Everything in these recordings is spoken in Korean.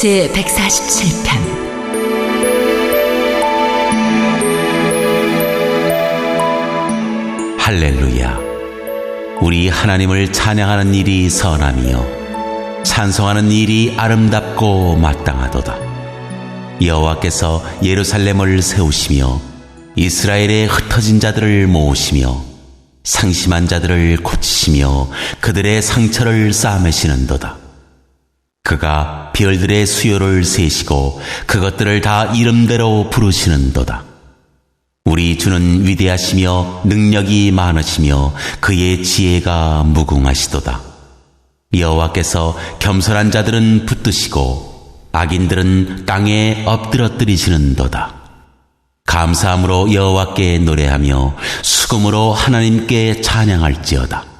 제 147편 할렐루야. 우리 하나님을 찬양하는 일이 선함이요. 찬송하는 일이 아름답고 마땅하도다. 여호와께서 예루살렘을 세우시며 이스라엘의 흩어진 자들을 모으시며 상심한 자들을 고치시며 그들의 상처를 싸매시는도다. 그가 별들의 수요를 세시고 그것들을 다 이름대로 부르시는도다. 우리 주는 위대하시며 능력이 많으시며 그의 지혜가 무궁하시도다. 여호와께서 겸손한 자들은 붙드시고 악인들은 땅에 엎드러뜨리시는도다. 감사함으로 여호와께 노래하며 수금으로 하나님께 찬양할지어다.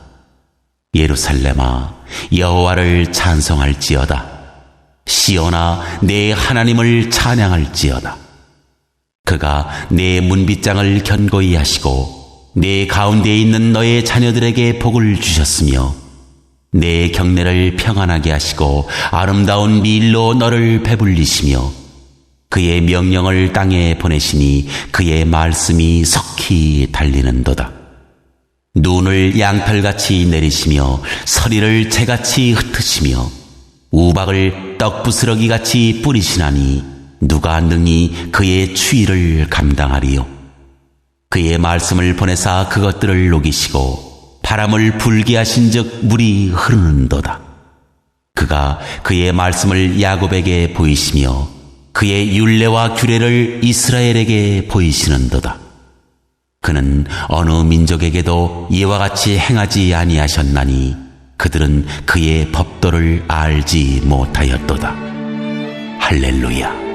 예루살렘아 여호와를 찬송할지어다. 시온아 내 하나님을 찬양할지어다. 그가 내 문빗장을 견고히 하시고 내 가운데에 있는 너의 자녀들에게 복을 주셨으며 내 경내를 평안하게 하시고 아름다운 밀로 너를 배불리시며 그의 명령을 땅에 보내시니 그의 말씀이 석히 달리는도다. 눈을 양털같이 내리시며 서리를 재같이 흩으시며 우박을 떡부스러기같이 뿌리시나니 누가 능히 그의 추위를 감당하리요. 그의 말씀을 보내사 그것들을 녹이시고 바람을 불게 하신 즉 물이 흐르는도다. 그가 그의 말씀을 야곱에게 보이시며 그의 율례와 규례를 이스라엘에게 보이시는도다. 그는 어느 민족에게도 이와 같이 행하지 아니하셨나니 그들은 그의 법도를 알지 못하였도다. 할렐루야.